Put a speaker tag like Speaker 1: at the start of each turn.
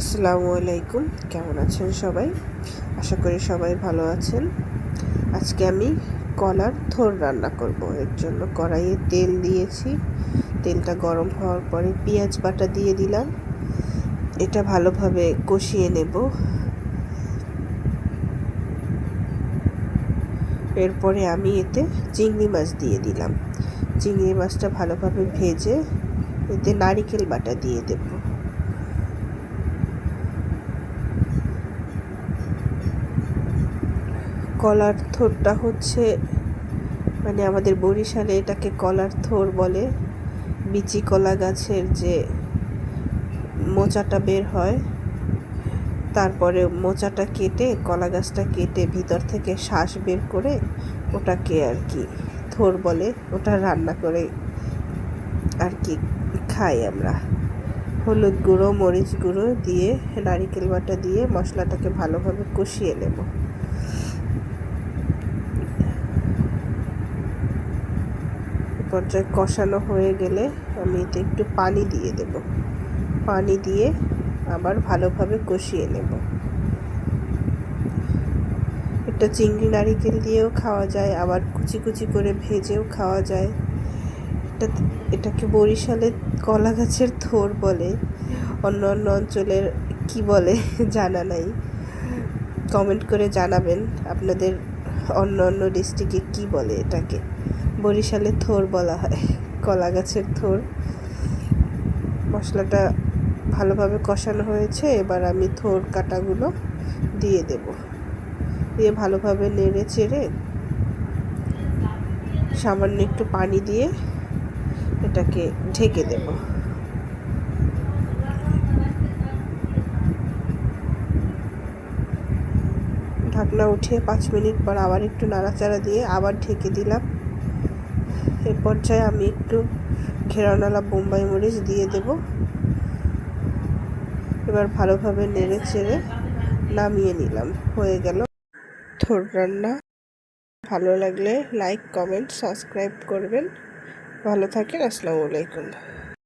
Speaker 1: আসসালামু আলাইকুম। কেমন আছেন সবাই? আশা করি সবাই ভালো আছেন। আজকে আমি কলার থোর রান্না করব। এর জন্য কড়াইয়ে তেল দিয়েছি। তেলটা গরম হওয়ার পরে পেঁয়াজ বাটা দিয়ে দিলাম। এটা ভালোভাবে কষিয়ে নেব। এরপরে আমি এতে চিংড়ি মাছ দিয়ে দিলাম। চিংড়ি মাছটা ভালোভাবে ভেজে এতে নারিকেল বাটা দিয়ে দেবো। কলার থোরটা হচ্ছে মানে আমাদের বরিশালে এটাকে কলার থোর বলে। বিচি কলা গাছের যে মোচাটা বের হয়, তারপরে মোচাটা কেটে, কলা গাছটা কেটে ভিতর থেকে শ্বাস বের করে ওটাকে আর কি থোর বলে, ওটা রান্না করে আর কি খাই আমরা। হলুদ গুঁড়ো, মরিচ গুঁড়ো দিয়ে, নারিকেল বাটা দিয়ে মশলাটাকে ভালোভাবে কষিয়ে নেব। পর্যায়ে কষানো হয়ে গেলে আমি এতে একটু পানি দিয়ে দেব। পানি দিয়ে আবার ভালোভাবে কষিয়ে নেব। এটা চিংড়ি নারিকেল দিয়েও খাওয়া যায়, আবার কুচি কুচি করে ভেজেও খাওয়া যায়। এটা এটাকে বরিশালে কলা গাছের থোর বলে, অন্য অন্য অঞ্চলের কি বলে জানা নাই। কমেন্ট করে জানাবেন। আপনাদের অন্য অন্য ডিস্ট্রিক্টে কি বলে এটাকে? বরিশালে থোর বলা হয়, কলা গাছের থোর। মশলাটা ভালোভাবে কষানো হয়েছে, এবার আমি থোর কাটাগুলো দিয়ে দেব। দিয়ে ভালোভাবে নেড়ে চেড়ে সামান্য একটু পানি দিয়ে এটাকে ঢেকে দেব। ঢাকনা উঠিয়ে পাঁচ মিনিট পর আবার একটু নাড়াচাড়া দিয়ে আবার ঢেকে দিলাম। এ পর্যায়ে আমি একটু ঘেরানালা বোম্বাই মরিচ দিয়ে দেব। এবার ভালোভাবে নেড়ে চেড়ে নামিয়ে নিলাম। হয়ে গেল। থোর রান্না। ভালো লাগলে লাইক, কমেন্ট, সাবস্ক্রাইব করবেন। ভালো থাকেন, আসসালামু আলাইকুম।